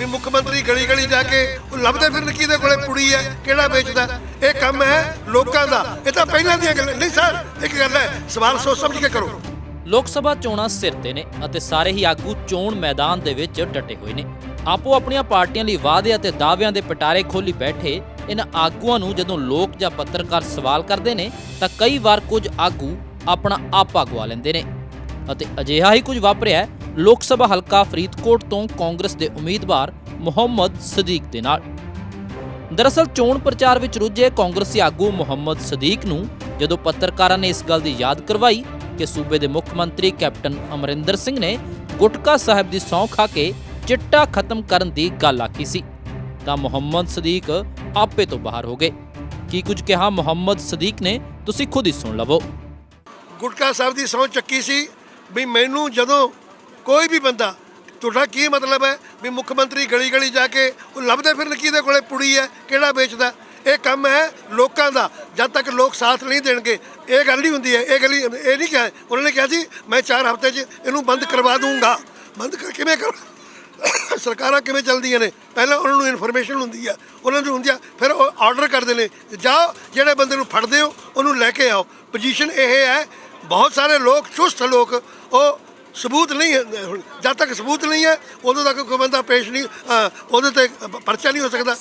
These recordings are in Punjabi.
ਵੀ ਮੁੱਖ ਮੰਤਰੀ ਗਲੀ ਗਲੀ ਜਾ ਕੇ ਉਹ ਲੱਭਦੇ ਫਿਰਨ ਕਿਹਦੇ ਕੋਲੇ ਪੁੜੀ ਹੈ, ਕਿਹੜਾ ਵੇਚਦਾ ਇਹ ਕੰਮ ਹੈ ਲੋਕਾਂ ਦਾ। ਇਹ ਤਾਂ ਪਹਿਲਾਂ ਦੀਆਂ ਗੱਲਾਂ ਨਹੀਂ ਸਰ, ਇੱਕ ਗੱਲ ਹੈ, ਸਵਾਲ ਸੋਚ ਸਮਝ ਕੇ ਕਰੋ। ਲੋਕ ਸਭਾ ਚੋਣਾਂ ਸਿਰ ਤੇ ਨੇ ਅਤੇ ਸਾਰੇ ਹੀ ਆਗੂ ਚੋਣ ਮੈਦਾਨ ਦੇ ਵਿੱਚ ਡਟੇ ਹੋਏ ਨੇ। ਆਪੋ ਆਪਣੀਆਂ ਪਾਰਟੀਆਂ ਲਈ ਵਾਅਦੇ ਅਤੇ ਦਾਅਵਿਆਂ ਦੇ ਪਟਾਰੇ ਖੋਲੀ ਬੈਠੇ ਇਹਨਾਂ ਆਗੂਆਂ ਨੂੰ ਜਦੋਂ ਲੋਕ ਜਾਂ ਪੱਤਰਕਾਰ ਸਵਾਲ ਕਰਦੇ ਨੇ, ਤਾਂ ਕਈ ਵਾਰ ਕੁਝ ਆਗੂ ਆਪਣਾ ਆਪਾ ਗਵਾ ਲੈਂਦੇ ਨੇ। ਅਤੇ ਅਜਿਹਾ ਹੀ ਕੁਝ ਵਾਪਰਿਆ ਲੋਕ ਸਭਾ ਹਲਕਾ ਫਰੀਦਕੋਟ ਤੋਂ ਕਾਂਗਰਸ ਦੇ ਉਮੀਦਵਾਰ ਮੁਹੰਮਦ ਸਦੀਕ ਦੇ ਨਾਲ। ਦਰਅਸਲ ਚੋਣ ਪ੍ਰਚਾਰ ਵਿੱਚ ਰੁੱਝੇ ਕਾਂਗਰਸੀ ਆਗੂ ਮੁਹੰਮਦ ਸਦੀਕ ਨੂੰ ਜਦੋਂ ਪੱਤਰਕਾਰਾਂ ਨੇ ਇਸ ਗੱਲ ਦੀ ਯਾਦ ਕਰਵਾਈ ਕਿ ਸੂਬੇ ਦੇ ਮੁੱਖ ਮੰਤਰੀ ਕੈਪਟਨ ਅਮਰਿੰਦਰ ਸਿੰਘ ਨੇ ਗੁਟਕਾ ਸਾਹਿਬ ਦੀ ਸਹੁੰ ਖਾ ਕੇ ਚਿੱਟਾ ਖਤਮ ਕਰਨ ਦੀ ਗੱਲ ਆਖੀ ਸੀ, ਤਾਂ ਮੁਹੰਮਦ ਸਦੀਕ ਆਪੇ ਤੋਂ ਬਾਹਰ ਹੋ ਗਏ। ਕੀ ਕੁਝ ਕਿਹਾ ਮੁਹੰਮਦ ਸਦੀਕ ਨੇ, ਤੁਸੀਂ ਖੁਦ ਹੀ ਸੁਣ ਲਵੋ। ਗੁਟਕਾ ਸਾਹਿਬ ਦੀ ਸਹੁੰ ਚੱਕੀ ਸੀ ਵੀ ਮੈਨੂੰ ਜਦੋਂ ਕੋਈ ਵੀ ਬੰਦਾ, ਤੁਹਾਡਾ ਕੀ ਮਤਲਬ ਹੈ ਵੀ ਮੁੱਖ ਮੰਤਰੀ ਗਲੀ ਗਲੀ ਜਾ ਕੇ ਉਹ ਲੱਭਦੇ ਫਿਰਨ ਕਿਹਦੇ ਕੋਲੇ ਪੁੜੀ ਹੈ, ਕਿਹੜਾ ਵੇਚਦਾ ਇਹ ਕੰਮ ਹੈ ਲੋਕਾਂ ਦਾ, ਜਦ ਤੱਕ ਲੋਕ ਸਾਥ ਨਹੀਂ ਦੇਣਗੇ, ਇਹ ਗੱਲ ਨਹੀਂ ਹੁੰਦੀ ਹੈ, ਇਹ ਗੱਲ ਇਹ ਨਹੀਂ ਕਿਹਾ, ਉਹਨਾਂ ਨੇ ਕਿਹਾ ਸੀ ਮੈਂ 4 ਹਫ਼ਤੇ 'ਚ ਇਹਨੂੰ ਬੰਦ ਕਰਵਾ ਦੂੰਗਾ ਬੰਦ ਕਰ ਕਿਵੇਂ ਕਰ? ਸਰਕਾਰਾਂ ਕਿਵੇਂ ਚੱਲਦੀਆਂ ਨੇ? ਪਹਿਲਾਂ ਉਹਨਾਂ ਨੂੰ ਇਨਫੋਰਮੇਸ਼ਨ ਹੁੰਦੀ ਆ ਉਹਨਾਂ ਨੂੰ ਹੁੰਦੀ ਆ ਫਿਰ ਉਹ ਆਰਡਰ ਕਰਦੇ ਨੇ, ਜਾਓ, ਜਿਹੜੇ ਬੰਦੇ ਨੂੰ ਫੜਦੇ ਹੋ, ਉਹਨੂੰ ਲੈ ਕੇ ਆਓ। ਪੋਜੀਸ਼ਨ ਇਹ ਹੈ, ਬਹੁਤ ਸਾਰੇ ਲੋਕ, ਚੁਸਤ ਲੋਕ, ਉਹ ਸਬੂਤ ਨਹੀਂ ਹੈ ਹੁਣ ਜਦ ਤੱਕ ਸਬੂਤ ਨਹੀਂ ਹੈ ਉਦੋਂ ਤੱਕ ਕੋਈ ਬੰਦਾ ਪੇਸ਼ ਨਹੀਂ ਅ, ਉਹਦੇ ਤੇ ਪਰਚਾ ਨਹੀਂ ਹੋ ਸਕਦਾ।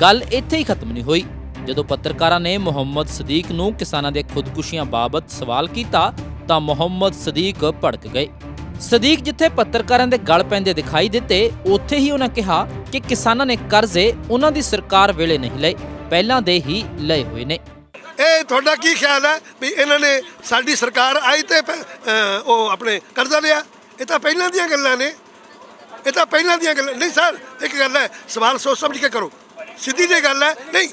ਗੱਲ ਇੱਥੇ ਹੀ ਖਤਮ ਨਹੀਂ ਹੋਈ। ਜਦੋਂ ਪੱਤਰਕਾਰਾਂ ਨੇ ਮੁਹੰਮਦ ਸਦੀਕ ਨੂੰ ਕਿਸਾਨਾਂ ਦੇ ਖੁਦਕੁਸ਼ੀਆਂ ਬਾਬਤ ਸਵਾਲ ਕੀਤਾ ਤਾਂ ਮੁਹੰਮਦ ਸਦੀਕ ਭੜਕ ਗਏ। ਸਦੀਕ ਜਿੱਥੇ ਪੱਤਰਕਾਰਾਂ ਦੇ ਗਲ ਪੈਂਦੇ ਦਿਖਾਈ ਦਿੱਤੇ ਉੱਥੇ ਹੀ ਉਹਨਾਂ ਕਿਹਾ ਕਿ ਕਿਸਾਨਾਂ ਨੇ ਕਰਜ਼ੇ ਉਹਨਾਂ ਦੀ ਸਰਕਾਰ ਵੇਲੇ ਨਹੀਂ ਲਏ ਪਹਿਲਾਂ ਦੇ ਹੀ ਲਏ ਹੋਏ ਨੇ। ਇਹ ਤੁਹਾਡਾ ਕੀ ਖਿਆਲ ਹੈ ਵੀ ਇਹਨਾਂ ਨੇ ਸਾਡੀ ਸਰਕਾਰ ਆਈ ਤੇ ਪ- ਅ, ਉਹ ਆਪਣੇ ਕਰਜ਼ਾ ਲਿਆ? ਇਹ ਤਾਂ ਪਹਿਲਾਂ ਦੀਆਂ ਗੱਲਾਂ ਨੇ। ਇਹ ਤਾਂ ਪਹਿਲਾਂ ਦੀਆਂ ਗੱਲਾਂ ਨਹੀਂ ਸਰ ਇੱਕ ਗੱਲ ਹੈ ਸਵਾਲ ਸੋਚ ਸਮਝ ਕੇ ਕਰੋ। ਸਿੱਧੀ ਜਿਹੀ ਗੱਲ ਹੈ ਨਹੀਂ।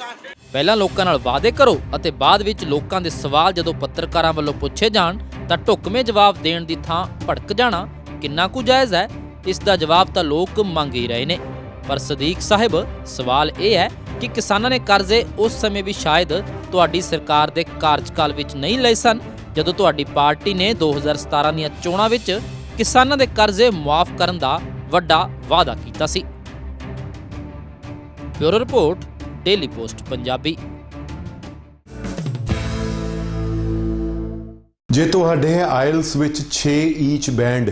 ਪਹਿਲਾਂ ਲੋਕਾਂ ਨਾਲ ਵਾਅਦੇ ਕਰੋ ਅਤੇ ਬਾਅਦ ਵਿੱਚ ਲੋਕਾਂ ਦੇ ਸਵਾਲ ਜਦੋਂ ਪੱਤਰਕਾਰਾਂ ਵੱਲੋਂ ਪੁੱਛੇ ਜਾਣ ਤਾਂ ਢੁਕਵੇਂ ਜਵਾਬ ਦੇਣ ਦੀ ਥਾਂ ਭੜਕ ਜਾਣਾ ਕਿੰਨਾ ਕੁ ਜਾਇਜ਼ ਹੈ? ਇਸ ਦਾ ਜਵਾਬ ਤਾਂ ਲੋਕ ਮੰਗ ਹੀ ਰਹੇ ਨੇ। ਪਰ ਸਦੀਕ ਸਾਹਿਬ ਸਵਾਲ ਇਹ ਹੈ ਕਿ ਕਿਸਾਨਾਂ ਨੇ ਕਰਜ਼ੇ ਉਸ ਸਮੇਂ ਵੀ ਸ਼ਾਇਦ ਤੁਹਾਡੀ ਸਰਕਾਰ ਦੇ ਕਾਰਜਕਾਲ ਵਿੱਚ ਨਹੀਂ ਲਏ ਸਨ, ਜਦੋਂ ਤੁਹਾਡੀ ਪਾਰਟੀ ਨੇ 2017 ਦੀਆਂ ਚੋਣਾਂ ਵਿੱਚ ਕਿਸਾਨਾਂ ਦੇ ਕਰਜ਼ੇ ਮੁਆਫ ਕਰਨ ਦਾ ਵੱਡਾ ਵਾਅਦਾ ਕੀਤਾ ਸੀ। Bureau report, daily post, Punjabi. ਜੇ ਤੁਹਾਡੇ ਆਇਲਸ ਵਿੱਚ 6 ਈਚ ਬੈਂਡ